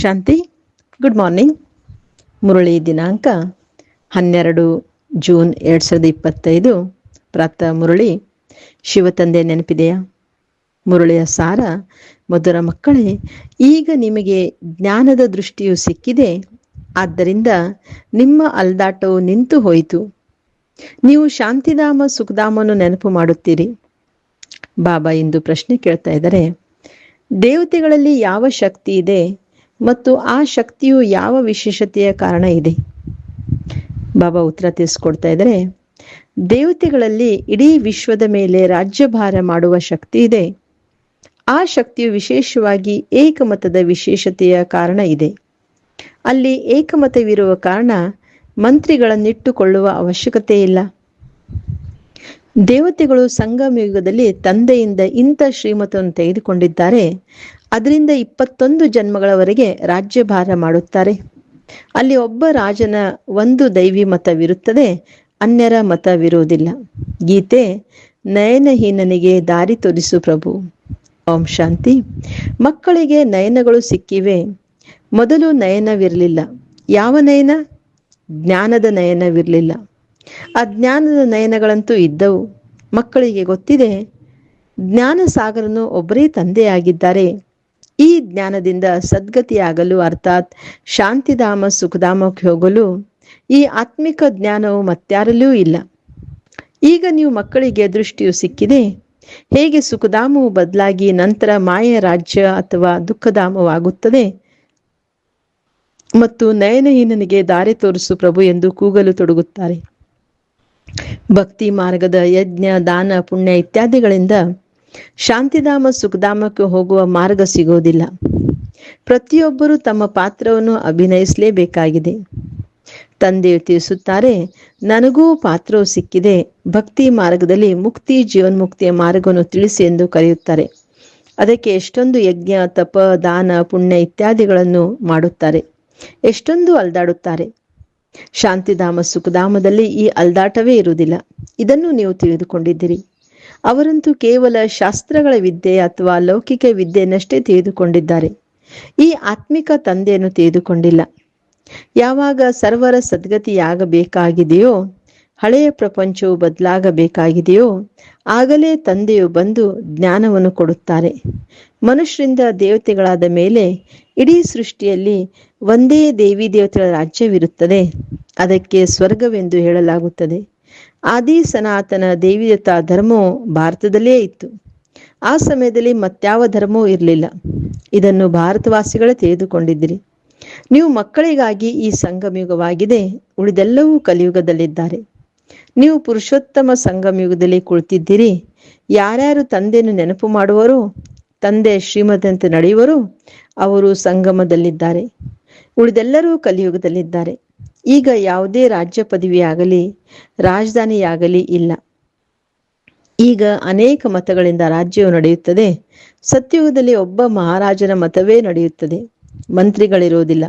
ಶಾಂತಿ. Good morning Murali ದಿನಾಂಕ ಹನ್ನೆರಡು June ಎರಡು ಸಾವಿರದ ಇಪ್ಪತ್ತೈದು. ಪ್ರಾತಃ ಮುರಳಿ ಶಿವತಂದೆ ನೆನಪಿದೆಯಾ? ಮುರಳಿಯ ಸಾರ, ಮಧುರ ಮಕ್ಕಳೇ, ಈಗ ನಿಮಗೆ ಜ್ಞಾನದ ದೃಷ್ಟಿಯು ಸಿಕ್ಕಿದೆ. ಆದ್ದರಿಂದ ನಿಮ್ಮ ಅಲ್ದಾಟವು ನಿಂತು ಹೋಯಿತು. ನೀವು ಶಾಂತಿಧಾಮ ಸುಖಧಾಮನ್ನು ನೆನಪು ಮಾಡುತ್ತೀರಿ. ಬಾಬಾ ಇಂದು ಪ್ರಶ್ನೆ ಕೇಳ್ತಾ ಇದ್ದಾರೆ. ದೇವತೆಗಳಲ್ಲಿ ಯಾವ ಶಕ್ತಿ ಇದೆ? ಮತ್ತು ಆ ಶಕ್ತಿಯು ಯಾವ ವಿಶೇಷತೆಯ ಕಾರಣ ಇದೆ? ಬಾಬಾ ಉತ್ತರ ತಿಳಿಸ್ಕೊಡ್ತಾ ಇದ್ದಾರೆ, ದೇವತೆಗಳಲ್ಲಿ ಇಡೀ ವಿಶ್ವದ ಮೇಲೆ ರಾಜ್ಯಭಾರ ಮಾಡುವ ಶಕ್ತಿ ಇದೆ. ಆ ಶಕ್ತಿಯು ವಿಶೇಷವಾಗಿ ಏಕಮತದ ವಿಶೇಷತೆಯ ಕಾರಣ ಇದೆ. ಅಲ್ಲಿ ಏಕಮತವಿರುವ ಕಾರಣ ಮಂತ್ರಿಗಳನ್ನಿಟ್ಟುಕೊಳ್ಳುವ ಅವಶ್ಯಕತೆ ಇಲ್ಲ. ದೇವತೆಗಳು ಸಂಗಮ ಯುಗದಲ್ಲಿ ತಂದೆಯಿಂದ ಇಂಥ ಶ್ರೀಮತವನ್ನು ತೆಗೆದುಕೊಂಡಿದ್ದಾರೆ. ಅದರಿಂದ ಇಪ್ಪತ್ತೊಂದು ಜನ್ಮಗಳವರೆಗೆ ರಾಜ್ಯಭಾರ ಮಾಡುತ್ತಾರೆ. ಅಲ್ಲಿ ಒಬ್ಬ ರಾಜನ ಒಂದು ದೈವಿ ಮತವಿರುತ್ತದೆ, ಅನ್ಯರ ಮತವಿರುವುದಿಲ್ಲ. ಗೀತೆ, ನಯನಹೀನನಿಗೆ ದಾರಿ ತೋರಿಸು ಪ್ರಭು. ಓಂ ಶಾಂತಿ. ಮಕ್ಕಳಿಗೆ ನಯನಗಳು ಸಿಕ್ಕಿವೆ. ಮೊದಲು ನಯನವಿರಲಿಲ್ಲ. ಯಾವ ನಯನ? ಜ್ಞಾನದ ನಯನವಿರಲಿಲ್ಲ. ಆ ಜ್ಞಾನದ ನಯನಗಳಂತೂ ಇದ್ದವು. ಮಕ್ಕಳಿಗೆ ಗೊತ್ತಿದೆ ಜ್ಞಾನ ಸಾಗರನು ಒಬ್ಬರೇ ತಂದೆಯಾಗಿದ್ದಾರೆ. ಈ ಜ್ಞಾನದಿಂದ ಸದ್ಗತಿಯಾಗಲು ಅರ್ಥಾತ್ ಶಾಂತಿಧಾಮ, ಸುಖಧಾಮಕ್ಕೆ ಹೋಗಲು ಈ ಆತ್ಮಿಕ ಜ್ಞಾನವು ಮತ್ಯಾರಲ್ಲೂ ಇಲ್ಲ. ಈಗ ನೀವು ಮಕ್ಕಳಿಗೆ ದೃಷ್ಟಿಯು ಸಿಕ್ಕಿದೆ. ಹೇಗೆ ಸುಖಧಾಮವು ಬದಲಾಗಿ ನಂತರ ಮಾಯ ರಾಜ್ಯ ಅಥವಾ ದುಃಖಧಾಮವಾಗುತ್ತದೆ? ಮತ್ತು ನಯನಹೀನನಿಗೆ ದಾರಿ ತೋರಿಸು ಪ್ರಭು ಎಂದು ಕೂಗಲು ತೊಡಗುತ್ತಾರೆ. ಭಕ್ತಿ ಮಾರ್ಗದ ಯಜ್ಞ, ದಾನ, ಪುಣ್ಯ ಇತ್ಯಾದಿಗಳಿಂದ ಶಾಂತಿಧಾಮ, ಸುಖಧಾಮಕ್ಕೆ ಹೋಗುವ ಮಾರ್ಗ ಸಿಗೋದಿಲ್ಲ. ಪ್ರತಿಯೊಬ್ಬರು ತಮ್ಮ ಪಾತ್ರವನ್ನು ಅಭಿನಯಿಸಲೇಬೇಕಾಗಿದೆ. ತಂದೆಯು ತಿಳಿಸುತ್ತಾರೆ, ನನಗೂ ಪಾತ್ರವು ಸಿಕ್ಕಿದೆ. ಭಕ್ತಿ ಮಾರ್ಗದಲ್ಲಿ ಮುಕ್ತಿ, ಜೀವನ್ಮುಕ್ತಿಯ ಮಾರ್ಗವನ್ನು ತಿಳಿಸಿ ಎಂದು ಕರೆಯುತ್ತಾರೆ. ಅದಕ್ಕೆ ಎಷ್ಟೊಂದು ಯಜ್ಞ, ತಪ, ದಾನ, ಪುಣ್ಯ ಇತ್ಯಾದಿಗಳನ್ನು ಮಾಡುತ್ತಾರೆ. ಎಷ್ಟೊಂದು ಅಲ್ದಾಡುತ್ತಾರೆ. ಶಾಂತಿಧಾಮ, ಸುಖಧಾಮದಲ್ಲಿ ಈ ಅಲ್ದಾಟವೇ ಇರುವುದಿಲ್ಲ. ಇದನ್ನು ನೀವು ತಿಳಿದುಕೊಂಡಿದ್ದೀರಿ. ಅವರಂತೂ ಕೇವಲ ಶಾಸ್ತ್ರಗಳ ವಿದ್ಯೆ ಅಥವಾ ಲೌಕಿಕ ವಿದ್ಯೆಯನ್ನಷ್ಟೇ ತಿಳಿದುಕೊಂಡಿದ್ದಾರೆ. ಈ ಆತ್ಮಿಕ ತಂದೆಯನ್ನು ತಿಳಿದುಕೊಂಡಿಲ್ಲ. ಯಾವಾಗ ಸರ್ವರ ಸದ್ಗತಿಯಾಗಬೇಕಾಗಿದೆಯೋ, ಹಳೆಯ ಪ್ರಪಂಚವು ಬದಲಾಗಬೇಕಾಗಿದೆಯೋ, ಆಗಲೇ ತಂದೆಯು ಬಂದು ಜ್ಞಾನವನ್ನು ಕೊಡುತ್ತಾರೆ. ಮನುಷ್ಯರಿಂದ ದೇವತೆಗಳಾದ ಮೇಲೆ ಇಡೀ ಸೃಷ್ಟಿಯಲ್ಲಿ ಒಂದೇ ದೇವಿ ದೇವತೆಗಳ ರಾಜ್ಯವಿರುತ್ತದೆ. ಅದಕ್ಕೆ ಸ್ವರ್ಗವೆಂದು ಹೇಳಲಾಗುತ್ತದೆ. ಆದಿ ಸನಾತನ ದೇವಿದತಾ ಧರ್ಮವು ಭಾರತದಲ್ಲೇ ಇತ್ತು. ಆ ಸಮಯದಲ್ಲಿ ಮತ್ಯಾವ ಧರ್ಮವೂ ಇರಲಿಲ್ಲ. ಇದನ್ನು ಭಾರತವಾಸಿಗಳೇ ತಿಳಿದುಕೊಂಡಿದ್ದಿರಿ. ನೀವು ಮಕ್ಕಳಿಗಾಗಿ ಈ ಸಂಗಮಯುಗವಾಗಿದೆ. ಉಳಿದೆಲ್ಲವೂ ಕಲಿಯುಗದಲ್ಲಿದ್ದಾರೆ. ನೀವು ಪುರುಷೋತ್ತಮ ಸಂಗಮಯುಗದಲ್ಲಿ ಕುಳಿತಿದ್ದೀರಿ. ಯಾರ್ಯಾರು ತಂದೆಯನ್ನು ನೆನಪು ಮಾಡುವರು, ತಂದೆ ಶ್ರೀಮದಂತೆ ನಡೆಯುವರು, ಅವರು ಸಂಗಮದಲ್ಲಿದ್ದಾರೆ. ಉಳಿದೆಲ್ಲರೂ ಕಲಿಯುಗದಲ್ಲಿದ್ದಾರೆ. ಈಗ ಯಾವುದೇ ರಾಜ್ಯ ಪದವಿಯಾಗಲಿ, ರಾಜಧಾನಿಯಾಗಲಿ ಇಲ್ಲ. ಈಗ ಅನೇಕ ಮತಗಳಿಂದ ರಾಜ್ಯವು ನಡೆಯುತ್ತದೆ. ಸತ್ಯುಗದಲ್ಲಿ ಒಬ್ಬ ಮಹಾರಾಜನ ಮತವೇ ನಡೆಯುತ್ತದೆ. ಮಂತ್ರಿಗಳಿರುವುದಿಲ್ಲ.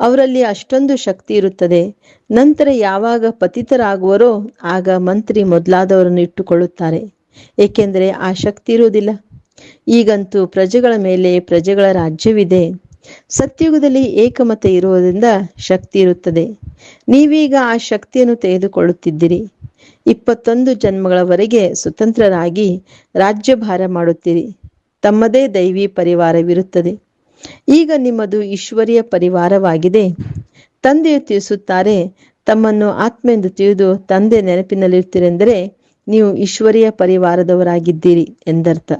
ಅವರಲ್ಲಿ ಅಷ್ಟೊಂದು ಶಕ್ತಿ ಇರುತ್ತದೆ. ನಂತರ ಯಾವಾಗ ಪತಿತರಾಗುವರೋ ಆಗ ಮಂತ್ರಿ ಮೊದಲಾದವರನ್ನು ಇಟ್ಟುಕೊಳ್ಳುತ್ತಾರೆ. ಏಕೆಂದರೆ ಆ ಶಕ್ತಿ ಇರುವುದಿಲ್ಲ. ಈಗಂತೂ ಪ್ರಜೆಗಳ ಮೇಲೆ ಪ್ರಜೆಗಳ ರಾಜ್ಯವಿದೆ. ಸತ್ಯುಗದಲ್ಲಿ ಏಕಮತ ಇರುವುದರಿಂದ ಶಕ್ತಿ ಇರುತ್ತದೆ. ನೀವೀಗ ಆ ಶಕ್ತಿಯನ್ನು ತೆಗೆದುಕೊಳ್ಳುತ್ತಿದ್ದೀರಿ. ಇಪ್ಪತ್ತೊಂದು ಜನ್ಮಗಳವರೆಗೆ ಸ್ವತಂತ್ರರಾಗಿ ರಾಜ್ಯಭಾರ ಮಾಡುತ್ತೀರಿ. ತಮ್ಮದೇ ದೈವಿ ಪರಿವಾರವಿರುತ್ತದೆ. ಈಗ ನಿಮ್ಮದು ಈಶ್ವರಿಯ ಪರಿವಾರವಾಗಿದೆ. ತಂದೆಯು ತಿಳಿಸುತ್ತಾರೆ, ತಮ್ಮನ್ನು ಆತ್ಮ ಎಂದು ತಿಳಿದು ತಂದೆ ನೆನಪಿನಲ್ಲಿರುತ್ತೀರೆಂದರೆ ನೀವು ಈಶ್ವರಿಯ ಪರಿವಾರದವರಾಗಿದ್ದೀರಿ ಎಂದರ್ಥ.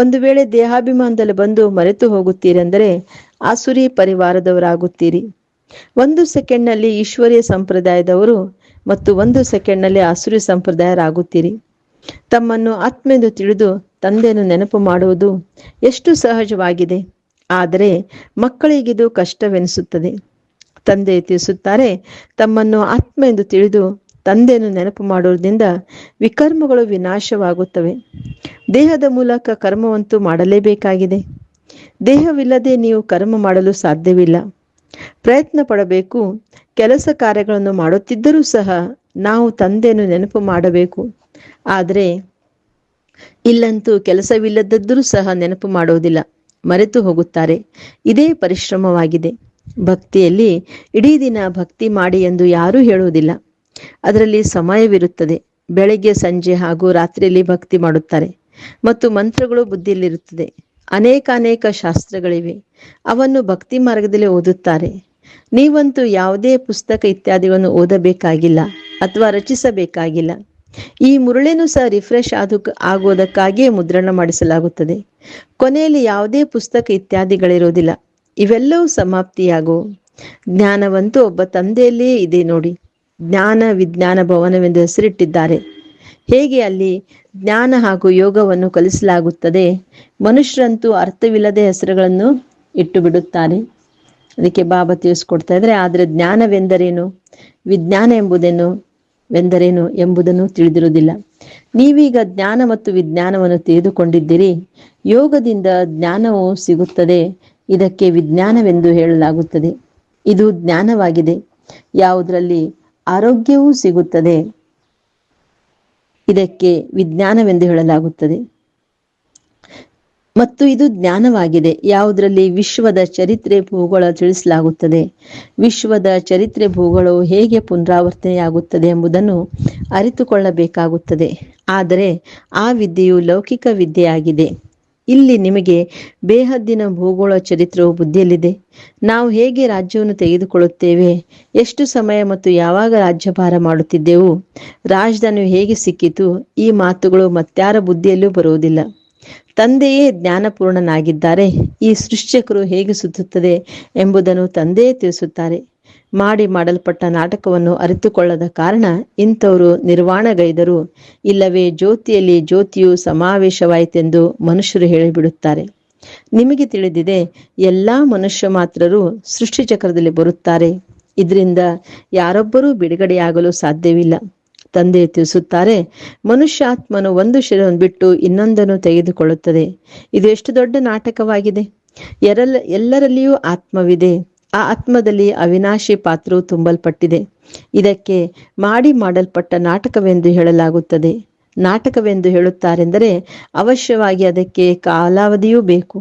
ಒಂದು ವೇಳೆ ದೇಹಾಭಿಮಾನದಲ್ಲಿ ಬಂದು ಮರೆತು ಹೋಗುತ್ತೀರೆಂದರೆ ಆಸುರಿ ಪರಿವಾರದವರಾಗುತ್ತೀರಿ. ಒಂದು ಸೆಕೆಂಡ್ನಲ್ಲಿ ಈಶ್ವರೀಯ ಸಂಪ್ರದಾಯದವರು ಮತ್ತು ಒಂದು ಸೆಕೆಂಡ್ನಲ್ಲಿ ಆಸುರಿ ಸಂಪ್ರದಾಯರಾಗುತ್ತೀರಿ. ತಮ್ಮನ್ನು ಆತ್ಮೆಂದು ತಿಳಿದು ತಂದೆಯನ್ನು ನೆನಪು ಮಾಡುವುದು ಎಷ್ಟು ಸಹಜವಾಗಿದೆ. ಆದರೆ ಮಕ್ಕಳಿಗಿದು ಕಷ್ಟವೆನಿಸುತ್ತದೆ. ತಂದೆ ತಿಳಿಸುತ್ತಾರೆ, ತಮ್ಮನ್ನು ಆತ್ಮ ಎಂದು ತಿಳಿದು ತಂದೆಯನ್ನು ನೆನಪು ಮಾಡುವುದರಿಂದ ವಿಕರ್ಮಗಳು ವಿನಾಶವಾಗುತ್ತವೆ. ದೇಹದ ಮೂಲಕ ಕರ್ಮವಂತೂ ಮಾಡಲೇಬೇಕಾಗಿದೆ. ದೇಹವಿಲ್ಲದೆ ನೀವು ಕರ್ಮ ಮಾಡಲು ಸಾಧ್ಯವಿಲ್ಲ. ಪ್ರಯತ್ನ ಪಡಬೇಕು. ಕೆಲಸ ಕಾರ್ಯಗಳನ್ನು ಮಾಡುತ್ತಿದ್ದರೂ ಸಹ ನಾವು ತಂದೆಯನ್ನು ನೆನಪು ಮಾಡಬೇಕು. ಆದರೆ ಇಲ್ಲಂತೂ ಕೆಲಸವಿಲ್ಲದಿದ್ದರೂ ಸಹ ನೆನಪು ಮಾಡುವುದಿಲ್ಲ ಮರೆತು ಹೋಗುತ್ತಾರೆ. ಇದೇ ಪರಿಶ್ರಮವಾಗಿದೆ. ಭಕ್ತಿಯಲ್ಲಿ ಇಡೀ ದಿನ ಭಕ್ತಿ ಮಾಡಿ ಎಂದು ಯಾರೂ ಹೇಳುವುದಿಲ್ಲ. ಅದರಲ್ಲಿ ಸಮಯವಿರುತ್ತದೆ. ಬೆಳಗ್ಗೆ, ಸಂಜೆ ಹಾಗೂ ರಾತ್ರಿಯಲ್ಲಿ ಭಕ್ತಿ ಮಾಡುತ್ತಾರೆ. ಮತ್ತು ಮಂತ್ರಗಳು ಬುದ್ಧಿಯಲ್ಲಿರುತ್ತದೆ. ಅನೇಕ ಅನೇಕ ಶಾಸ್ತ್ರಗಳಿವೆ. ಅವನ್ನು ಭಕ್ತಿ ಮಾರ್ಗದಲ್ಲಿ ಓದುತ್ತಾರೆ. ನೀವಂತೂ ಯಾವುದೇ ಪುಸ್ತಕ ಇತ್ಯಾದಿಗಳನ್ನು ಓದಬೇಕಾಗಿಲ್ಲ ಅಥವಾ ರಚಿಸಬೇಕಾಗಿಲ್ಲ. ಈ ಮುರುಳೆನೂ ಸಹ ರಿಫ್ರೆಶ್ ಆದ ಆಗುವುದಕ್ಕಾಗಿಯೇ ಮುದ್ರಣ ಮಾಡಿಸಲಾಗುತ್ತದೆ. ಕೊನೆಯಲ್ಲಿ ಯಾವುದೇ ಪುಸ್ತಕ ಇತ್ಯಾದಿಗಳಿರುವುದಿಲ್ಲ. ಇವೆಲ್ಲವೂ ಸಮಾಪ್ತಿಯಾಗುವು ಜ್ಞಾನವಂತೂ ಒಬ್ಬ ತಂದೆಯಲ್ಲೇ ಇದೆ ನೋಡಿ. ಜ್ಞಾನ ವಿಜ್ಞಾನ ಭವನವೆಂದು ಹೆಸರಿಟ್ಟಿದ್ದಾರೆ. ಹೇಗೆ ಅಲ್ಲಿ ಜ್ಞಾನ ಹಾಗೂ ಯೋಗವನ್ನು ಕಲಿಸಲಾಗುತ್ತದೆ? ಮನುಷ್ಯರಂತೂ ಅರ್ಥವಿಲ್ಲದೆ ಹೆಸರುಗಳನ್ನು ಇಟ್ಟು ಬಿಡುತ್ತಾರೆ ಅದಕ್ಕೆ ಬಾಬಾ ತಿಳಿಸ್ಕೊಡ್ತಾ ಇದ್ರೆ ಆದರೆ ಜ್ಞಾನವೆಂದರೇನು? ವಿಜ್ಞಾನ ಎಂಬುದೇನು? ವೆಂದರೇನು ಎಂಬುದನ್ನು ತಿಳಿದಿರುವುದಿಲ್ಲ. ನೀವೀಗ ಜ್ಞಾನ ಮತ್ತು ವಿಜ್ಞಾನವನ್ನು ತಿಳಿದುಕೊಂಡಿದ್ದೀರಿ. ಯೋಗದಿಂದ ಜ್ಞಾನವು ಸಿಗುತ್ತದೆ. ಇದಕ್ಕೆ ವಿಜ್ಞಾನವೆಂದು ಹೇಳಲಾಗುತ್ತದೆ. ಇದು ಜ್ಞಾನವಾಗಿದೆ. ಯಾವುದರಲ್ಲಿ ಆರೋಗ್ಯವೂ ಸಿಗುತ್ತದೆ. ಇದಕ್ಕೆ ವಿಜ್ಞಾನವೆಂದು ಹೇಳಲಾಗುತ್ತದೆ. ಮತ್ತು ಇದು ಜ್ಞಾನವಾಗಿದೆ. ಯಾವುದರಲ್ಲಿ ವಿಶ್ವದ ಚರಿತ್ರೆ ಭೂಗೋಳ ತಿಳಿಸಲಾಗುತ್ತದೆ. ವಿಶ್ವದ ಚರಿತ್ರೆ ಭೂಗೋಳವು ಹೇಗೆ ಪುನರಾವರ್ತನೆಯಾಗುತ್ತದೆ ಎಂಬುದನ್ನು ಅರಿತುಕೊಳ್ಳಬೇಕಾಗುತ್ತದೆ. ಆದರೆ ಆ ವಿದ್ಯೆಯು ಲೌಕಿಕ ವಿದ್ಯೆಯಾಗಿದೆ. ಇಲ್ಲಿ ನಿಮಗೆ ಬೇಹದ್ದಿನ ಭೂಗೋಳ ಚರಿತ್ರವು ಬುದ್ಧಿಯಲ್ಲಿದೆ. ನಾವು ಹೇಗೆ ರಾಜ್ಯವನ್ನು ತೆಗೆದುಕೊಳ್ಳುತ್ತೇವೆ? ಎಷ್ಟು ಸಮಯ ಮತ್ತು ಯಾವಾಗ ರಾಜ್ಯಭಾರ ಮಾಡುತ್ತಿದ್ದೆವು? ರಾಜಧಾನಿ ಹೇಗೆ ಸಿಕ್ಕಿತು? ಈ ಮಾತುಗಳು ಮತ್ಯಾರ ಬುದ್ಧಿಯಲ್ಲೂ ಬರುವುದಿಲ್ಲ. ತಂದೆಯೇ ಜ್ಞಾನಪೂರ್ಣನಾಗಿದ್ದಾರೆ. ಈ ಸೃಷ್ಟಿಕರು ಹೇಗೆ ಸುತ್ತುತ್ತದೆ ಎಂಬುದನ್ನು ತಂದೆಯೇ ತಿಳಿಸುತ್ತಾರೆ. ಮಾಡಿ ಮಾಡಲ್ಪಟ್ಟ ನಾಟಕವನ್ನು ಅರಿತುಕೊಳ್ಳದ ಕಾರಣ ಇಂಥವರು ನಿರ್ವಾಣಗೈದರು. ಇಲ್ಲವೇ ಜ್ಯೋತಿಯಲ್ಲಿ ಜ್ಯೋತಿಯು ಸಮಾವೇಶವಾಯಿತೆಂದು ಮನುಷ್ಯರು ಹೇಳಿಬಿಡುತ್ತಾರೆ. ನಿಮಗೆ ತಿಳಿದಿದೆ, ಎಲ್ಲಾ ಮನುಷ್ಯ ಮಾತ್ರರು ಸೃಷ್ಟಿ ಚಕ್ರದಲ್ಲಿ ಬರುತ್ತಾರೆ. ಇದರಿಂದ ಯಾರೊಬ್ಬರೂ ಬಿಡುಗಡೆಯಾಗಲು ಸಾಧ್ಯವಿಲ್ಲ. ತಂದೆ ತಿಳಿಸುತ್ತಾರೆ, ಮನುಷ್ಯಾತ್ಮನು ಒಂದು ಶಿರವನ್ನು ಬಿಟ್ಟು ಇನ್ನೊಂದನ್ನು ತೆಗೆದುಕೊಳ್ಳುತ್ತದೆ. ಇದು ಎಷ್ಟು ದೊಡ್ಡ ನಾಟಕವಾಗಿದೆ. ಎರಲ್, ಎಲ್ಲರಲ್ಲಿಯೂ ಆತ್ಮವಿದೆ. ಆ ಆತ್ಮದಲ್ಲಿ ಅವಿನಾಶಿ ಪಾತ್ರವು ತುಂಬಲ್ಪಟ್ಟಿದೆ. ಇದಕ್ಕೆ ಮಾಡಿ ಮಾಡಲ್ಪಟ್ಟ ನಾಟಕವೆಂದು ಹೇಳಲಾಗುತ್ತದೆ. ನಾಟಕವೆಂದು ಹೇಳುತ್ತಾರೆಂದರೆ ಅವಶ್ಯವಾಗಿ ಅದಕ್ಕೆ ಕಾಲಾವಧಿಯೂ ಬೇಕು.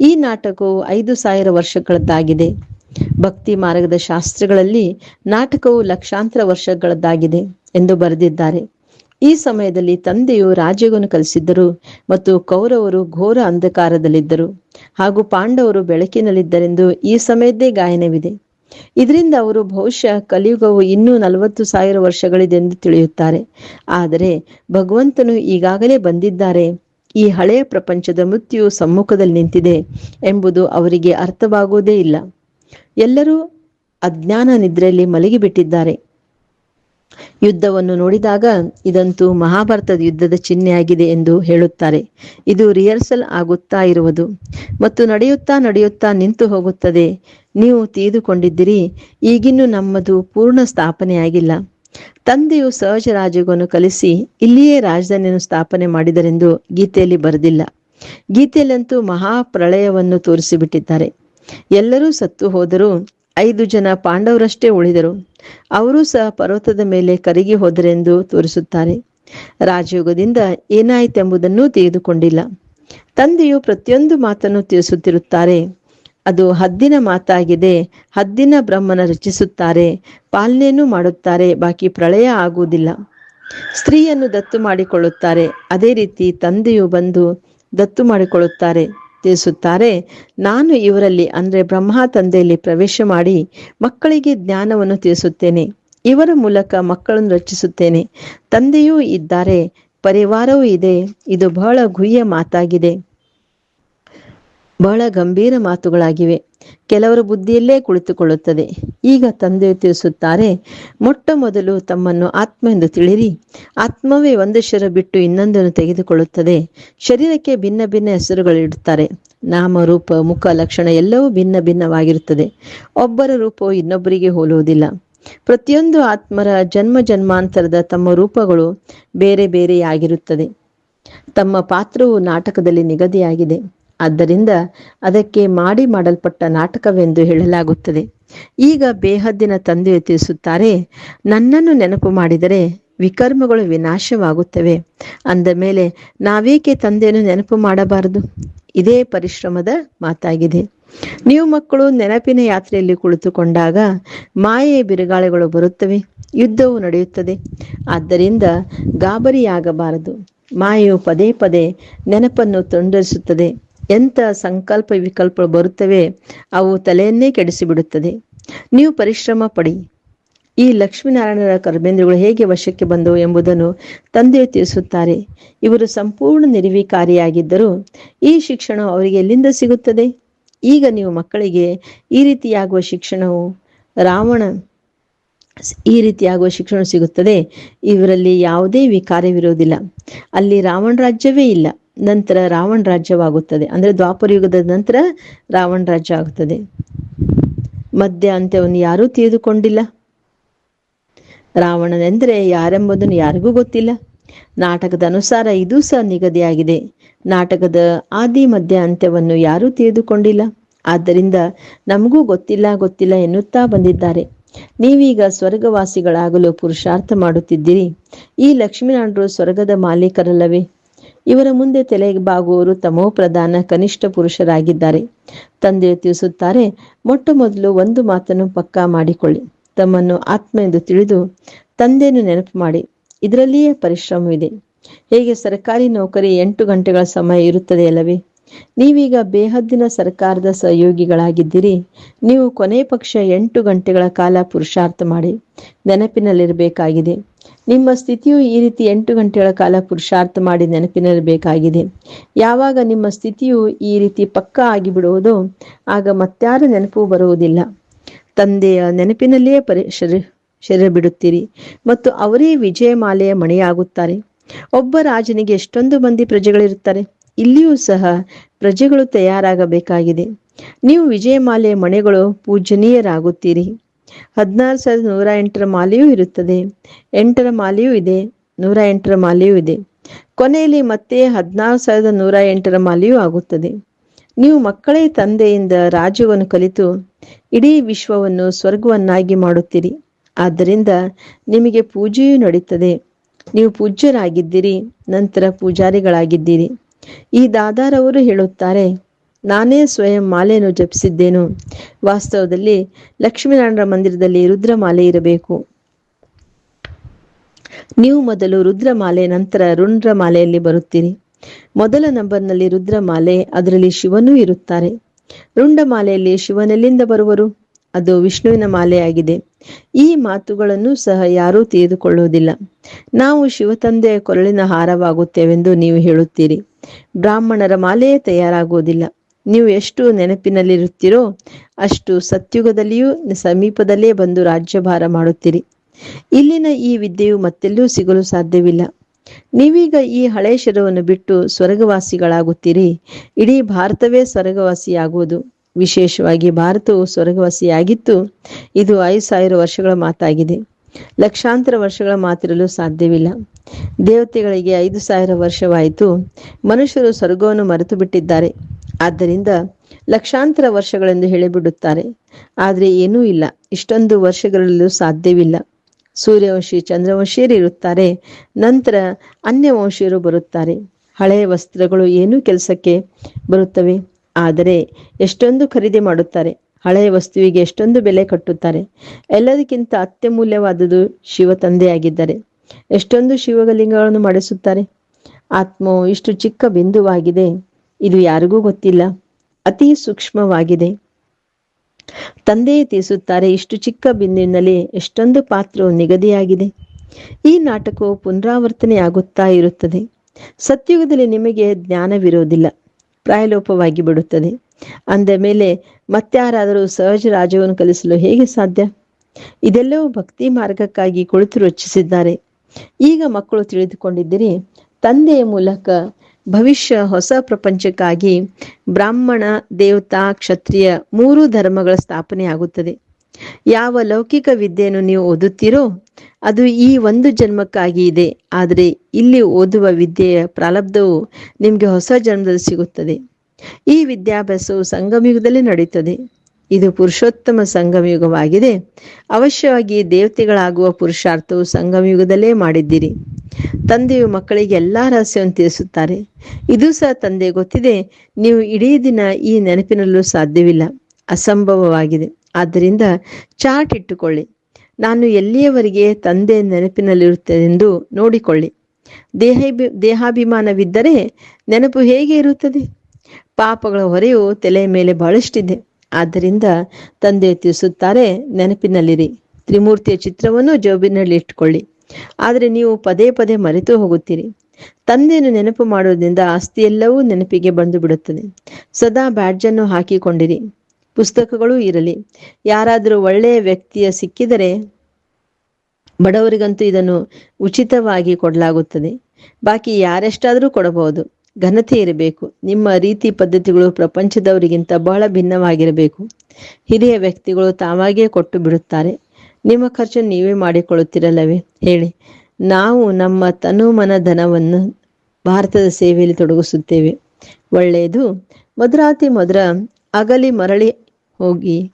ಈ ನಾಟಕವು ಐದು ಸಾವಿರ ವರ್ಷಗಳದ್ದಾಗಿದೆ. ಭಕ್ತಿ ಮಾರ್ಗದ ಶಾಸ್ತ್ರಗಳಲ್ಲಿ ನಾಟಕವು ಲಕ್ಷಾಂತರ ವರ್ಷಗಳದ್ದಾಗಿದೆ ಎಂದು ಬರೆದಿದ್ದಾರೆ. ಈ ಸಮಯದಲ್ಲಿ ತಂದೆಯು ರಾಜ್ಯವನ್ನು ಕಲಿಸಿದ್ದರು ಮತ್ತು ಕೌರವರು ಘೋರ ಅಂಧಕಾರದಲ್ಲಿದ್ದರು ಹಾಗೂ ಪಾಂಡವರು ಬೆಳಕಿನಲ್ಲಿದ್ದರೆಂದು ಈ ಸಮಯದ್ದೇ ಗಾಯನವಿದೆ. ಇದರಿಂದ ಅವರು ಬಹುಶಃ ಕಲಿಯುಗವು ಇನ್ನೂ ನಲವತ್ತು ಸಾವಿರ ವರ್ಷಗಳಿದೆ ಎಂದು ತಿಳಿಯುತ್ತಾರೆ. ಆದರೆ ಭಗವಂತನು ಈಗಾಗಲೇ ಬಂದಿದ್ದಾರೆ. ಈ ಹಳೆಯ ಪ್ರಪಂಚದ ಮೃತ್ಯು ಸಮ್ಮುಖದಲ್ಲಿ ನಿಂತಿದೆ ಎಂಬುದು ಅವರಿಗೆ ಅರ್ಥವಾಗುವುದೇ ಇಲ್ಲ. ಎಲ್ಲರೂ ಅಜ್ಞಾನ ನಿದ್ರೆಯಲ್ಲಿ ಮಲಗಿಬಿಟ್ಟಿದ್ದಾರೆ. ಯುದ್ಧವನ್ನು ನೋಡಿದಾಗ ಇದಂತೂ ಮಹಾಭಾರತದ ಯುದ್ಧದ ಚಿಹ್ನೆಯಾಗಿದೆ ಎಂದು ಹೇಳುತ್ತಾರೆ. ಇದು ರಿಹರ್ಸಲ್ ಆಗುತ್ತಾ ಇರುವುದು. ಮತ್ತು ನಡೆಯುತ್ತಾ ನಡೆಯುತ್ತಾ ನಿಂತು ಹೋಗುತ್ತದೆ. ನೀವು ತೀದುಕೊಂಡಿದ್ದೀರಿ. ಈಗಿನ್ನೂ ನಮ್ಮದು ಪೂರ್ಣ ಸ್ಥಾಪನೆಯಾಗಿಲ್ಲ ತಂದೆಯು ಸಹಜ ರಾಜ್ಯವನ್ನು ಕಲಿಸಿ ಇಲ್ಲಿಯೇ ರಾಜಧಾನಿಯನ್ನು ಸ್ಥಾಪನೆ ಮಾಡಿದರೆಂದು ಗೀತೆಯಲ್ಲಿ ಬರೆದಿಲ್ಲ. ಗೀತೆಯಲ್ಲಂತೂ ಮಹಾಪ್ರಳಯವನ್ನು ತೋರಿಸಿಬಿಟ್ಟಿದ್ದಾರೆ. ಎಲ್ಲರೂ ಸತ್ತು ಹೋದರೂ ಐದು ಜನ ಪಾಂಡವರಷ್ಟೇ ಉಳಿದರು. ಅವರೂ ಸಹ ಪರ್ವತದ ಮೇಲೆ ಕರಗಿ ಹೋದರೆಂದು ತೋರಿಸುತ್ತಾರೆ. ರಾಜಯೋಗದಿಂದ ಏನಾಯಿತೆಂಬುದನ್ನೂ ತೆಗೆದುಕೊಂಡಿಲ್ಲ ತಂದೆಯು ಪ್ರತಿಯೊಂದು ಮಾತನ್ನು ತಿಳಿಸುತ್ತಿರುತ್ತಾರೆ. ಅದು ಹದ್ದಿನ ಮಾತಾಗಿದೆ, ಹದ್ದಿನ ಬ್ರಹ್ಮನ ರಚಿಸುತ್ತಾರೆ, ಪಾಲನೆಯನ್ನು ಮಾಡುತ್ತಾರೆ, ಬಾಕಿ ಪ್ರಳಯ ಆಗುವುದಿಲ್ಲ. ಸ್ತ್ರೀಯನ್ನು ದತ್ತು ಮಾಡಿಕೊಳ್ಳುತ್ತಾರೆ, ಅದೇ ರೀತಿ ತಂದೆಯು ಬಂದು ದತ್ತು ಮಾಡಿಕೊಳ್ಳುತ್ತಾರೆ. ತಿಳಿಸುತ್ತಾರೆ ನಾನು ಇವರಲ್ಲಿ ಅಂದ್ರೆ ಬ್ರಹ್ಮ ತಂದೆಯಲ್ಲಿ ಪ್ರವೇಶ ಮಾಡಿ ಮಕ್ಕಳಿಗೆ ಜ್ಞಾನವನ್ನು ತಿಳಿಸುತ್ತೇನೆ. ಇವರ ಮೂಲಕ ಮಕ್ಕಳನ್ನು ರಚಿಸುತ್ತೇನೆ ತಂದೆಯೂ ಇದ್ದಾರೆ, ಪರಿವಾರವೂ ಇದೆ. ಇದು ಬಹಳ ಗುಹ್ಯ ಮಾತಾಗಿದೆ. ಬಹಳ ಗಂಭೀರ ಮಾತುಗಳಾಗಿವೆ. ಕೆಲವರು ಬುದ್ಧಿಯಲ್ಲೇ ಕುಳಿತುಕೊಳ್ಳುತ್ತದೆ. ಈಗ ತಂದೆ ತಿಳಿಸುತ್ತಾರೆ, ಮೊಟ್ಟ ಮೊದಲು ತಮ್ಮನ್ನು ಆತ್ಮ ಎಂದು ತಿಳಿರಿ. ಆತ್ಮವೇ ಒಂದು ಶರ ಬಿಟ್ಟು ಇನ್ನೊಂದನ್ನು ತೆಗೆದುಕೊಳ್ಳುತ್ತದೆ. ಶರೀರಕ್ಕೆ ಭಿನ್ನ ಭಿನ್ನ ಹೆಸರುಗಳಿಡುತ್ತಾರೆ. ನಾಮ ರೂಪ ಮುಖ, ಲಕ್ಷಣ ಎಲ್ಲವೂ ಭಿನ್ನ ಭಿನ್ನವಾಗಿರುತ್ತದೆ. ಒಬ್ಬರ ರೂಪವು ಇನ್ನೊಬ್ಬರಿಗೆ ಹೋಲುವುದಿಲ್ಲ. ಪ್ರತಿಯೊಂದು ಆತ್ಮರ ಜನ್ಮ ಜನ್ಮಾಂತರದ ತಮ್ಮ ರೂಪಗಳು ಬೇರೆ ಬೇರೆಯಾಗಿರುತ್ತದೆ. ತಮ್ಮ ಪಾತ್ರವು ನಾಟಕದಲ್ಲಿ ನಿಗದಿಯಾಗಿದೆ. ಆದ್ದರಿಂದ ಅದಕ್ಕೆ ಮಾಡಿ ಮಾಡಲ್ಪಟ್ಟ ನಾಟಕವೆಂದು ಹೇಳಲಾಗುತ್ತದೆ. ಈಗ ಬೇಹದ್ದಿನ ತಂದೆ ತಿಳಿಸುತ್ತಾರೆ ನನ್ನನ್ನು ನೆನಪು ಮಾಡಿದರೆ ವಿಕರ್ಮಗಳು ವಿನಾಶವಾಗುತ್ತವೆ. ಅಂದ ಮೇಲೆ, ನಾವೇಕೆ ತಂದೆಯನ್ನು ನೆನಪು ಮಾಡಬಾರದು? ಇದೇ ಪರಿಶ್ರಮದ ಮಾತಾಗಿದೆ. ನೀವು ಮಕ್ಕಳು ನೆನಪಿನ ಯಾತ್ರೆಯಲ್ಲಿ ಕುಳಿತುಕೊಂಡಾಗ ಮಾಯೆ ಬಿರುಗಾಳಿಗಳು ಬರುತ್ತವೆ, ಯುದ್ಧವು ನಡೆಯುತ್ತದೆ. ಆದ್ದರಿಂದ ಗಾಬರಿಯಾಗಬಾರದು. ಮಾಯೆಯು ಪದೇ ಪದೇ ನೆನಪನ್ನು ತೊಂದರಿಸುತ್ತದೆ. ಎಂಥ ಸಂಕಲ್ಪ ವಿಕಲ್ಪಗಳು ಬರುತ್ತವೆ ಅವು ತಲೆಯನ್ನೇ ಕೆಡಿಸಿಬಿಡುತ್ತದೆ. ನೀವು ಪರಿಶ್ರಮ ಪಡಿ. ಈ ಲಕ್ಷ್ಮೀನಾರಾಯಣರ ಕರ್ಮೇಂದ್ರಗಳು ಹೇಗೆ ವಶಕ್ಕೆ ಬಂದವು ಎಂಬುದನ್ನು ತಂದೆ ತಿಳಿಸುತ್ತಾರೆ. ಇವರು ಸಂಪೂರ್ಣ ನಿರ್ವಿಕಾರಿಯಾಗಿದ್ದರೂ ಈ ಶಿಕ್ಷಣ ಅವರಿಗೆ ಎಲ್ಲಿಂದ ಸಿಗುತ್ತದೆ? ಈಗ ನೀವು ಮಕ್ಕಳಿಗೆ ಈ ರೀತಿಯಾಗುವ ಶಿಕ್ಷಣವು ರಾವಣ, ಈ ರೀತಿಯಾಗುವ ಶಿಕ್ಷಣ ಸಿಗುತ್ತದೆ. ಇವರಲ್ಲಿ ಯಾವುದೇ ವಿಕಾರವಿರುವುದಿಲ್ಲ. ಅಲ್ಲಿ ರಾವಣ ರಾಜ್ಯವೇ ಇಲ್ಲ. ನಂತರ ರಾವಣ ರಾಜ್ಯವಾಗುತ್ತದೆ. ಅಂದ್ರೆ ದ್ವಾಪರ ಯುಗದ ನಂತರ ರಾವಣ ರಾಜ್ಯ ಆಗುತ್ತದೆ. ಮಧ್ಯ ಅಂತ್ಯವನ್ನು ಯಾರೂ ತಿಳಿದುಕೊಂಡಿಲ್ಲ. ರಾವಣನೆಂದ್ರೆ ಯಾರೆಂಬುದನ್ನು ಯಾರಿಗೂ ಗೊತ್ತಿಲ್ಲ. ನಾಟಕದ ಅನುಸಾರ ಇದು ಸಹ ನಿಗದಿಯಾಗಿದೆ. ನಾಟಕದ ಆದಿ ಮಧ್ಯ ಅಂತ್ಯವನ್ನು ಯಾರೂ ತಿಳಿದುಕೊಂಡಿಲ್ಲ. ಆದ್ದರಿಂದ ನಮಗೂ ಗೊತ್ತಿಲ್ಲ ಗೊತ್ತಿಲ್ಲ ಎನ್ನುತ್ತಾ ಬಂದಿದ್ದಾರೆ. ನೀವೀಗ ಸ್ವರ್ಗವಾಸಿಗಳಾಗಲು ಪುರುಷಾರ್ಥ ಮಾಡುತ್ತಿದ್ದೀರಿ. ಈ ಲಕ್ಷ್ಮೀನಾರಾಯಣರು ಸ್ವರ್ಗದ ಮಾಲೀಕರಲ್ಲವೇ? ಇವರ ಮುಂದೆ ತಲೆಗೆ ಬಾಗುವವರು ತಮೋ ಪ್ರಧಾನ ಕನಿಷ್ಠ ಪುರುಷರಾಗಿದ್ದಾರೆ. ತಂದೆ ತಿಳಿಸುತ್ತಾರೆ, ಮೊಟ್ಟ ಮೊದಲು ಒಂದು ಮಾತನ್ನು ಪಕ್ಕಾ ಮಾಡಿಕೊಳ್ಳಿ. ತಮ್ಮನ್ನು ಆತ್ಮ ಎಂದು ತಿಳಿದು ತಂದೆಯನ್ನು ನೆನಪು ಮಾಡಿ. ಇದರಲ್ಲಿಯೇ ಪರಿಶ್ರಮವಿದೆ. ಹೇಗೆ ಸರ್ಕಾರಿ ನೌಕರಿ ಎಂಟು ಗಂಟೆಗಳ ಸಮಯ ಇರುತ್ತದೆ ಅಲ್ಲವೇ? ನೀವೀಗ ಬೇಹದ್ದಿನ ಸರ್ಕಾರದ ಸಹಯೋಗಿಗಳಾಗಿದ್ದೀರಿ. ನೀವು ಕೊನೆ ಪಕ್ಷ ಎಂಟು ಗಂಟೆಗಳ ಕಾಲ ಪುರುಷಾರ್ಥ ಮಾಡಿ ನೆನಪಿನಲ್ಲಿರಬೇಕಾಗಿದೆ. ನಿಮ್ಮ ಸ್ಥಿತಿಯು ಈ ರೀತಿ ಎಂಟು ಗಂಟೆಗಳ ಕಾಲ ಪುರುಷಾರ್ಥ ಮಾಡಿ ನೆನಪಿನಲ್ಲಿರಬೇಕಾಗಿದೆ. ಯಾವಾಗ ನಿಮ್ಮ ಸ್ಥಿತಿಯು ಈ ರೀತಿ ಪಕ್ಕಾ ಆಗಿಬಿಡುವುದೋ, ಆಗ ಮತ್ಯಾರ ನೆನಪು ಬರುವುದಿಲ್ಲ. ತಂದೆಯ ನೆನಪಿನಲ್ಲಿಯೇ ಪರಿ ಶರೀರ ಶರೀರ ಬಿಡುತ್ತೀರಿ ಮತ್ತು ಅವರೇ ವಿಜಯಮಾಲೆಯ ಮಣಿಯಾಗುತ್ತಾರೆ. ಒಬ್ಬ ರಾಜನಿಗೆ ಎಷ್ಟೊಂದು ಮಂದಿ ಪ್ರಜೆಗಳಿರುತ್ತಾರೆ. ಇಲ್ಲಿಯೂ ಸಹ ಪ್ರಜೆಗಳು ತಯಾರಾಗಬೇಕಾಗಿದೆ. ನೀವು ವಿಜಯಮಾಲೆಯ ಮಣೆಗಳು ಪೂಜನೀಯರಾಗುತ್ತೀರಿ ಹದಿನಾರು ಸಾವಿರದ ನೂರ ಎಂಟರ ಮಾಲೆಯೂ ಇರುತ್ತದೆ. ಎಂಟರ ಮಾಲೆಯೂ ಇದೆ, ನೂರ ಎಂಟರ ಮಾಲೆಯೂ ಇದೆ. ಕೊನೆಯಲ್ಲಿ ಮತ್ತೆ ಹದಿನಾರು ಸಾವಿರದ ನೂರ ಎಂಟರ ಮಾಲೆಯೂ ಆಗುತ್ತದೆ. ನೀವು ಮಕ್ಕಳೇ ತಂದೆಯಿಂದ ರಾಜ್ಯವನ್ನು ಕಲಿತು ಇಡೀ ವಿಶ್ವವನ್ನು ಸ್ವರ್ಗವನ್ನಾಗಿ ಮಾಡುತ್ತೀರಿ. ಆದ್ದರಿಂದ ನಿಮಗೆ ಪೂಜೆಯೂ ನಡೀತದೆ. ನೀವು ಪೂಜ್ಯರಾಗಿದ್ದೀರಿ, ನಂತರ ಪೂಜಾರಿಗಳಾಗಿದ್ದೀರಿ. ಈ ದಾದಾರವರು ಹೇಳುತ್ತಾರೆ, ನಾನೇ ಸ್ವಯಂ ಮಾಲೆಯನ್ನು ಜಪಿಸಿದ್ದೇನು? ವಾಸ್ತವದಲ್ಲಿ ಲಕ್ಷ್ಮೀನಾರಾಯಣರ ಮಂದಿರದಲ್ಲಿ ರುದ್ರಮಾಲೆ ಇರಬೇಕು. ನೀವು ಮೊದಲು ರುದ್ರಮಾಲೆ, ನಂತರ ರುಂಡ್ರಮಾಲೆಯಲ್ಲಿ ಬರುತ್ತೀರಿ. ಮೊದಲ ನಂಬರ್ನಲ್ಲಿ ರುದ್ರಮಾಲೆ, ಅದರಲ್ಲಿ ಶಿವನೂ ಇರುತ್ತಾರೆ. ರುಂಡಮಾಲೆಯಲ್ಲಿ ಶಿವನೆಲ್ಲಿಂದ ಬರುವರು? ಅದು ವಿಷ್ಣುವಿನ ಮಾಲೆಯಾಗಿದೆ. ಈ ಮಾತುಗಳನ್ನು ಸಹ ಯಾರೂ ತೆಗೆದುಕೊಳ್ಳುವುದಿಲ್ಲ ನಾವು ಶಿವತಂದೆಯ ಕೊರಳಿನ ಹಾರವಾಗುತ್ತೇವೆಂದು ನೀವು ಹೇಳುತ್ತೀರಿ. ಬ್ರಾಹ್ಮಣರ ಮಾಲೆಯೇ ತಯಾರಾಗುವುದಿಲ್ಲ. ನೀವು ಎಷ್ಟು ನೆನಪಿನಲ್ಲಿರುತ್ತೀರೋ ಅಷ್ಟು ಸತ್ಯುಗದಲ್ಲಿಯೂ ಸಮೀಪದಲ್ಲೇ ಬಂದು ರಾಜ್ಯಭಾರ ಮಾಡುತ್ತೀರಿ. ಇಲ್ಲಿನ ಈ ವಿದ್ಯೆಯು ಮತ್ತೆಲ್ಲೂ ಸಿಗಲು ಸಾಧ್ಯವಿಲ್ಲ. ನೀವೀಗ ಈ ಹಳೆ ಶರವನ್ನು ಬಿಟ್ಟು ಸ್ವರ್ಗವಾಸಿಗಳಾಗುತ್ತೀರಿ. ಇಡೀ ಭಾರತವೇ ಸ್ವರ್ಗವಾಸಿಯಾಗುವುದು. ವಿಶೇಷವಾಗಿ ಭಾರತವು ಸ್ವರ್ಗವಾಸಿಯಾಗಿತ್ತು. ಇದು ಐದು ಸಾವಿರ ವರ್ಷಗಳ ಮಾತಾಗಿದೆ. ಲಕ್ಷಾಂತರ ವರ್ಷಗಳ ಮಾತಿರಲು ಸಾಧ್ಯವಿಲ್ಲ. ದೇವತೆಗಳಿಗೆ ಐದು ಸಾವಿರ ವರ್ಷವಾಯಿತು. ಮನುಷ್ಯರು ಸ್ವರ್ಗವನ್ನು ಮರೆತು ಬಿಟ್ಟಿದ್ದಾರೆ ಆದ್ದರಿಂದ ಲಕ್ಷಾಂತರ ವರ್ಷಗಳೆಂದು ಹೇಳಿಬಿಡುತ್ತಾರೆ. ಆದರೆ ಏನೂ ಇಲ್ಲ. ಇಷ್ಟೊಂದು ವರ್ಷಗಳಲ್ಲೂ ಸಾಧ್ಯವಿಲ್ಲ. ಸೂರ್ಯವಂಶಿ, ಚಂದ್ರವಂಶಿಯರು ಇರುತ್ತಾರೆ. ನಂತರ ಅನ್ಯವಂಶಿಯರು ಬರುತ್ತಾರೆ. ಹಳೆಯ ವಸ್ತ್ರಗಳು ಏನೂ ಕೆಲಸಕ್ಕೆ ಬರುತ್ತವೆ. ಆದರೆ ಎಷ್ಟೊಂದು ಖರೀದಿ ಮಾಡುತ್ತಾರೆ, ಹಳೆಯ ವಸ್ತುವಿಗೆ ಎಷ್ಟೊಂದು ಬೆಲೆ ಕಟ್ಟುತ್ತಾರೆ. ಎಲ್ಲದಕ್ಕಿಂತ ಅತ್ಯಮೂಲ್ಯವಾದುದು ಶಿವ ತಂದೆಯಾಗಿದ್ದಾರೆ ಎಷ್ಟೊಂದು ಶಿವಲಿಂಗಗಳನ್ನು ಮಾಡಿಸುತ್ತಾರೆ. ಆತ್ಮವು ಇಷ್ಟು ಚಿಕ್ಕ ಬಿಂದುವಾಗಿದೆ, ಇದು ಯಾರಿಗೂ ಗೊತ್ತಿಲ್ಲ, ಅತಿ ಸೂಕ್ಷ್ಮವಾಗಿದೆ. ತಂದೆಯೇ ತಿಳಿಸುತ್ತಾರೆ ಇಷ್ಟು ಚಿಕ್ಕ ಬಿಂದಿನಲ್ಲಿ ಎಷ್ಟೊಂದು ಪಾತ್ರವು ನಿಗದಿಯಾಗಿದೆ. ಈ ನಾಟಕವು ಪುನರಾವರ್ತನೆಯಾಗುತ್ತಾ ಇರುತ್ತದೆ. ಸತ್ಯುಗದಲ್ಲಿ ನಿಮಗೆ ಜ್ಞಾನವಿರುವುದಿಲ್ಲ. ಪ್ರಾಯಲೋಪವಾಗಿ ಬಿಡುತ್ತದೆ. ಅಂದ ಮೇಲೆ ಮತ್ತಾರಾದರೂ ಸಹಜ ರಾಜವನ್ನು ಕಲಿಸಲು ಹೇಗೆ ಸಾಧ್ಯ? ಇದೆಲ್ಲವೂ ಭಕ್ತಿ ಮಾರ್ಗಕ್ಕಾಗಿ ಕುಳಿತು ರಚಿಸಿದ್ದಾರೆ. ಈಗ ಮಕ್ಕಳು ತಿಳಿದುಕೊಂಡಿದ್ದರೆ ತಂದೆಯ ಮೂಲಕ ಭವಿಷ್ಯ ಹೊಸ ಪ್ರಪಂಚಕ್ಕಾಗಿ ಬ್ರಾಹ್ಮಣ, ದೇವತಾ, ಕ್ಷತ್ರಿಯ ಮೂರು ಧರ್ಮಗಳ ಸ್ಥಾಪನೆ ಆಗುತ್ತದೆ ಯಾವ ಲೌಕಿಕ ವಿದ್ಯೆಯನ್ನು ನೀವು ಓದುತ್ತೀರೋ ಅದು ಈ ಒಂದು ಜನ್ಮಕ್ಕಾಗಿ ಇದೆ. ಆದರೆ ಇಲ್ಲಿ ಓದುವ ವಿದ್ಯೆಯ ಪ್ರಾರಬ್ಧವು ನಿಮಗೆ ಹೊಸ ಜನ್ಮದಲ್ಲಿ ಸಿಗುತ್ತದೆ. ಈ ವಿದ್ಯಾಭ್ಯಾಸವು ಸಂಗಮಯುಗದಲ್ಲಿ ನಡೆಯುತ್ತದೆ. ಇದು ಪುರುಷೋತ್ತಮ ಸಂಗಮಯುಗವಾಗಿದೆ. ಅವಶ್ಯವಾಗಿ ದೇವತೆಗಳಾಗುವ ಪುರುಷಾರ್ಥವು ಸಂಗಮಯುಗದಲ್ಲೇ ಮಾಡಿದ್ದೀರಿ. ತಂದೆಯು ಮಕ್ಕಳಿಗೆ ಎಲ್ಲಾ ರಹಸ್ಯವನ್ನು ತಿಳಿಸುತ್ತಾರೆ. ಇದು ಸಹ ತಂದೆ ಗೊತ್ತಿದೆ, ನೀವು ಇಡೀ ದಿನ ಈ ನೆನಪಿನಲ್ಲೂ ಸಾಧ್ಯವಿಲ್ಲ. ಅಸಂಭವವಾಗಿದೆ. ಆದ್ದರಿಂದ ಚಾರ್ಟ್ ಇಟ್ಟುಕೊಳ್ಳಿ. ನಾನು ಎಲ್ಲಿಯವರೆಗೆ ತಂದೆ ನೆನಪಿನಲ್ಲಿರುತ್ತೇನೆಂದು ನೋಡಿಕೊಳ್ಳಿ. ದೇಹ ದೇಹಾಭಿಮಾನವಿದ್ದರೆ ನೆನಪು ಹೇಗೆ ಇರುತ್ತದೆ? ಪಾಪಗಳ ಹೊರೆಯು ತಲೆಯ ಮೇಲೆ ಬಹಳಷ್ಟಿದೆ. ಆದ್ದರಿಂದ ತಂದೆ ತಿಳಿಸುತ್ತಾರೆ, ನೆನಪಿನಲ್ಲಿರಿ. ತ್ರಿಮೂರ್ತಿಯ ಚಿತ್ರವನ್ನು ಜೋಬಿನಲ್ಲಿ ಇಟ್ಕೊಳ್ಳಿ ಆದರೆ ನೀವು ಪದೇ ಪದೇ ಮರೆತು ಹೋಗುತ್ತೀರಿ. ತಂದೆಯನ್ನು ನೆನಪು ಮಾಡುವುದರಿಂದ ಆಸ್ತಿಯೆಲ್ಲವೂ ನೆನಪಿಗೆ ಬಂದು ಬಿಡುತ್ತದೆ ಸದಾ ಬ್ಯಾಡ್ಜನ್ನು ಹಾಕಿಕೊಂಡಿರಿ. ಪುಸ್ತಕಗಳೂ ಇರಲಿ. ಯಾರಾದರೂ ಒಳ್ಳೆಯ ವ್ಯಕ್ತಿಯ ಸಿಕ್ಕಿದರೆ ಬಡವರಿಗಂತೂ ಇದನ್ನು ಉಚಿತವಾಗಿ ಕೊಡಲಾಗುತ್ತದೆ. ಬಾಕಿ ಯಾರೆಷ್ಟಾದರೂ ಕೊಡಬಹುದು. ಘನತೆ ಇರಬೇಕು. ನಿಮ್ಮ ರೀತಿ ಪದ್ಧತಿಗಳು ಪ್ರಪಂಚದವರಿಗಿಂತ ಬಹಳ ಭಿನ್ನವಾಗಿರಬೇಕು. ಹಿರಿಯ ವ್ಯಕ್ತಿಗಳು ತಾವಾಗಿಯೇ ಕೊಟ್ಟು ಬಿಡುತ್ತಾರೆ. ನಿಮ್ಮ ಖರ್ಚು ನೀವೇ ಮಾಡಿಕೊಳ್ಳುತ್ತಿರಲ್ಲವೇ? ಹೇಳಿ. ನಾವು ನಮ್ಮ ತನು ಮನ ಧನವನ್ನು ಭಾರತದ ಸೇವೆಯಲ್ಲಿ ತೊಡಗಿಸುತ್ತೇವೆ. ಒಳ್ಳೆಯದು. ಮಧುರಾತಿ ಮಧುರ ಅಗಲಿ ಮರಳಿ ಹೋಗಿ.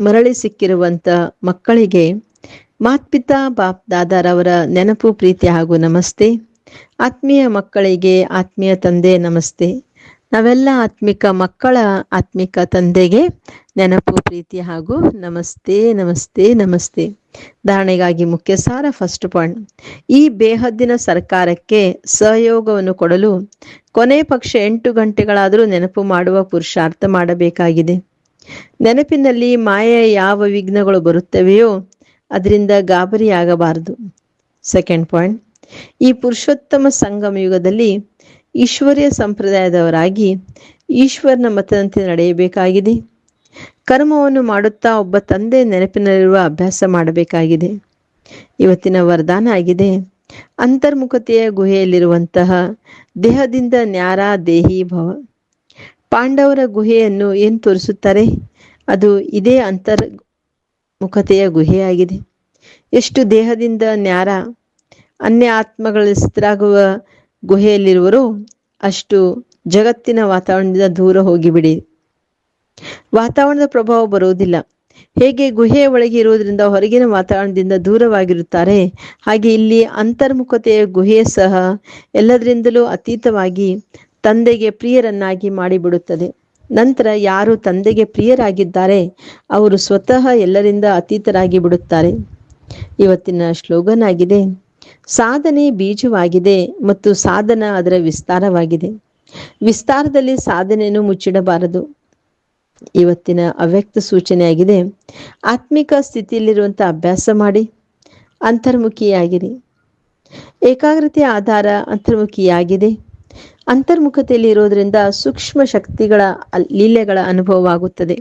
ಮರಳಿ ಸಿಕ್ಕಿರುವಂತ ಮಕ್ಕಳಿಗೆ ಮಾತ್ಪಿತಾ ಬಾಪ್ ದಾದಾರವರ ನೆನಪು, ಪ್ರೀತಿ ಹಾಗೂ ನಮಸ್ತೆ. ಆತ್ಮೀಯ ಮಕ್ಕಳಿಗೆ ಆತ್ಮೀಯ ತಂದೆ ನಮಸ್ತೆ. ನಾವೆಲ್ಲ ಆತ್ಮಿಕ ಮಕ್ಕಳ ಆತ್ಮಿಕ ತಂದೆಗೆ ನೆನಪು, ಪ್ರೀತಿ ಹಾಗೂ ನಮಸ್ತೆ ನಮಸ್ತೆ ನಮಸ್ತೆ. ಧಾರಣೆಗಾಗಿ ಮುಖ್ಯ ಸಾರ ಫಸ್ಟ್ ಪಾಯಿಂಟ್ ಈ ಬೇಹದ್ದಿನ ಸರ್ಕಾರಕ್ಕೆ ಸಹಯೋಗವನ್ನು ಕೊಡಲು ಕೊನೆ ಪಕ್ಷ ಎಂಟು ಗಂಟೆಗಳಾದರೂ ನೆನಪು ಮಾಡುವ ಪುರುಷಾರ್ಥ ಮಾಡಬೇಕಾಗಿದೆ. ನೆನಪಿನಲ್ಲಿ ಮಾಯ ಯಾವ ವಿಘ್ನಗಳು ಬರುತ್ತವೆಯೋ ಅದರಿಂದ ಗಾಬರಿಯಾಗಬಾರದು. ಸೆಕೆಂಡ್ ಪಾಯಿಂಟ್ ಈ ಪುರುಷೋತ್ತಮ ಸಂಗಮ ಯುಗದಲ್ಲಿ ಈಶ್ವರ್ಯ ಸಂಪ್ರದಾಯದವರಾಗಿ ಈಶ್ವರನ ಮತದಂತೆ ನಡೆಯಬೇಕಾಗಿದೆ. ಕರ್ಮವನ್ನು ಮಾಡುತ್ತಾ ಒಬ್ಬ ತಂದೆ ನೆನಪಿನಲ್ಲಿರುವ ಅಭ್ಯಾಸ ಮಾಡಬೇಕಾಗಿದೆ. ಇವತ್ತಿನ ವರದಾನ ಆಗಿದೆ. ಅಂತರ್ಮುಖತೆಯ ಗುಹೆಯಲ್ಲಿರುವಂತಹ ದೇಹದಿಂದ ನ್ಯಾರ ದೇಹಿ ಭವ. ಪಾಂಡವರ ಗುಹೆಯನ್ನು ಏನು ತೋರಿಸುತ್ತಾರೆ? ಅದು ಇದೇ ಅಂತರ್ಮುಖತೆಯ ಗುಹೆಯಾಗಿದೆ. ಎಷ್ಟು ದೇಹದಿಂದ ನ್ಯಾರ ಅನ್ಯ ಆತ್ಮಗಳ ಸ್ಥಿರಾಗುವ ಗುಹೆಯಲ್ಲಿರುವರೋ, ಅಷ್ಟು ಜಗತ್ತಿನ ವಾತಾವರಣದಿಂದ ದೂರ ಹೋಗಿಬಿಡಿ. ವಾತಾವರಣದ ಪ್ರಭಾವ ಬರುವುದಿಲ್ಲ. ಹೇಗೆ ಗುಹೆಯ ಒಳಗೆ ಇರುವುದರಿಂದ ಹೊರಗಿನ ವಾತಾವರಣದಿಂದ ದೂರವಾಗಿರುತ್ತಾರೆ? ಹಾಗೆ ಇಲ್ಲಿ ಅಂತರ್ಮುಖತೆಯ ಗುಹೆ ಸಹ ಎಲ್ಲದರಿಂದಲೂ ಅತೀತವಾಗಿ ತಂದೆಗೆ ಪ್ರಿಯರನ್ನಾಗಿ ಮಾಡಿಬಿಡುತ್ತದೆ. ನಂತರ ಯಾರು ತಂದೆಗೆ ಪ್ರಿಯರಾಗಿದ್ದಾರೆ, ಅವರು ಸ್ವತಃ ಎಲ್ಲರಿಂದ ಅತೀತರಾಗಿ ಬಿಡುತ್ತಾರೆ ಇವತ್ತಿನ ಸ್ಲೋಗನ್ ಆಗಿದೆ ಸಾಧನೆ ಬೀಜವಾಗಿದೆ ಮತ್ತು ಸಾಧನ ಅದರ ವಿಸ್ತಾರವಾಗಿದೆ. ವಿಸ್ತಾರದಲ್ಲಿ ಸಾಧನೆಯನ್ನು ಮುಚ್ಚಿಡಬಾರದು. ಇವತ್ತಿನ ಅವ್ಯಕ್ತ ಸೂಚನೆಯಾಗಿದೆ, ಆತ್ಮಿಕ ಸ್ಥಿತಿಯಲ್ಲಿರುವಂಥ ಅಭ್ಯಾಸ ಮಾಡಿ, ಅಂತರ್ಮುಖಿಯಾಗಿರಿ. ಏಕಾಗ್ರತೆ ಆಧಾರ ಅಂತರ್ಮುಖಿಯಾಗಿದೆ. ಅಂತರ್ಮುಖತೆಯಲ್ಲಿ ಇರೋದ್ರಿಂದ ಸೂಕ್ಷ್ಮ ಶಕ್ತಿಗಳ ಲೀಲೆಗಳ ಅನುಭವವಾಗುತ್ತದೆ.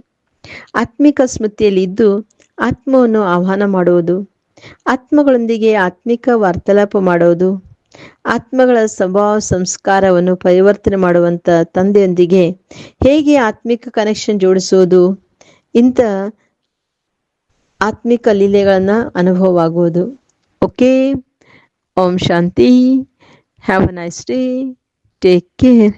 ಆತ್ಮಿಕ ಸ್ಮೃತಿಯಲ್ಲಿ ಇದ್ದು ಆತ್ಮವನ್ನು ಆಹ್ವಾನ ಮಾಡುವುದು ಆತ್ಮಗಳೊಂದಿಗೆ ಆತ್ಮಿಕ ವಾರ್ತಾಲಾಪ ಮಾಡುವುದು, ಆತ್ಮಗಳ ಸ್ವಭಾವ ಸಂಸ್ಕಾರವನ್ನು ಪರಿವರ್ತನೆ ಮಾಡುವಂತ ತಂದೆಯೊಂದಿಗೆ ಹೇಗೆ ಆತ್ಮಿಕ ಕನೆಕ್ಷನ್ ಜೋಡಿಸುವುದು, ಇಂಥ ಆತ್ಮಿಕ ಲೀಲೆಗಳನ್ನ ಅನುಭವವಾಗುವುದು. Okay, Om Shanti have a nice day take care